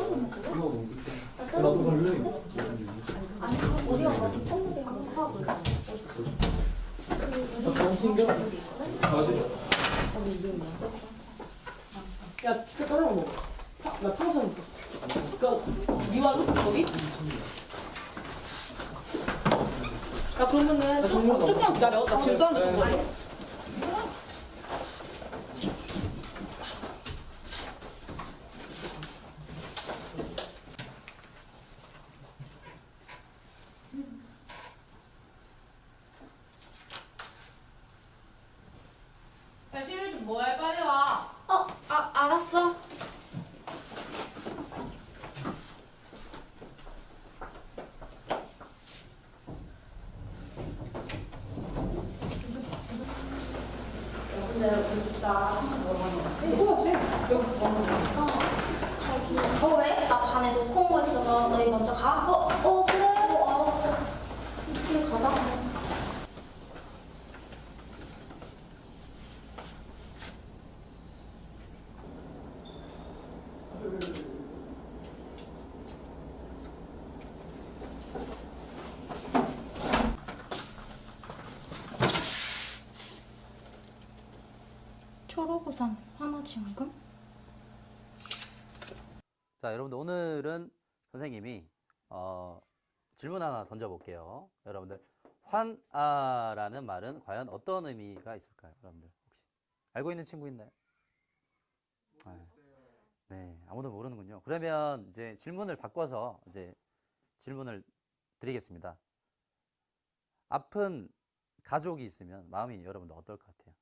나 갈래. 아니 그 나. 야 진짜 짜장면 먹어. 파, 나 탕수육 먹어. 그니까 미완 거기? 나 그러면은 좀 조금만 기다려. 나 지금 짜는데 좀 알겠어. 야 시민 좀 뭐해 빨리 와. 어, 아 알았어. 근데 우리 진짜 한식 먹으러 가는 거지? 뭐지? 여기 뭐 어, 저기 어 왜? 나 반에 놓고 온 거 있어서 너희 먼저 가? 어, 어 그래 어 알았어 그래 가자 초록우산 환화지원금? 자, 여러분들 오늘은 선생님이 어, 질문 하나 던져볼게요. 여러분들 환아라는 말은 과연 어떤 의미가 있을까요? 여러분들 혹시 알고 있는 친구 있나요? 아, 네, 아무도 모르는군요. 그러면 이제 질문을 바꿔서 이제 질문을 드리겠습니다. 아픈 가족이 있으면 마음이 여러분들 어떨 것 같아요?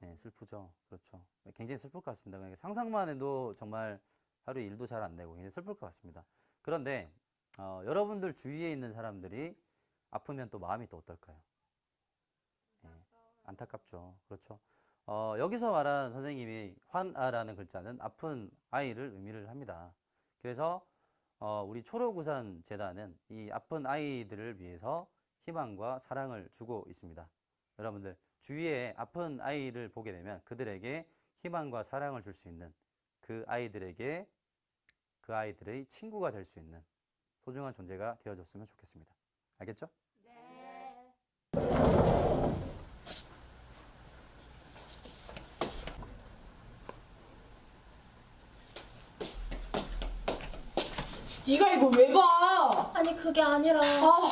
네, 슬프죠. 그렇죠. 굉장히 슬플 것 같습니다. 그러니까 상상만 해도 정말 하루 일도 잘 안 되고 굉장히 슬플 것 같습니다. 그런데 어, 여러분들 주위에 있는 사람들이 아프면 또 마음이 또 어떨까요? 예, 안타깝죠. 그렇죠. 어, 여기서 말한 선생님이 환아라는 글자는 아픈 아이를 의미를 합니다. 그래서 어, 우리 초록우산 재단은 이 아픈 아이들을 위해서 희망과 사랑을 주고 있습니다. 여러분들 주위에 아픈 아이를 보게 되면 그들에게 희망과 사랑을 줄 수 있는 그 아이들에게 그 아이들의 친구가 될 수 있는 소중한 존재가 되어줬으면 좋겠습니다. 알겠죠? 네가 이걸 왜 봐? 아니 그게 아니라 아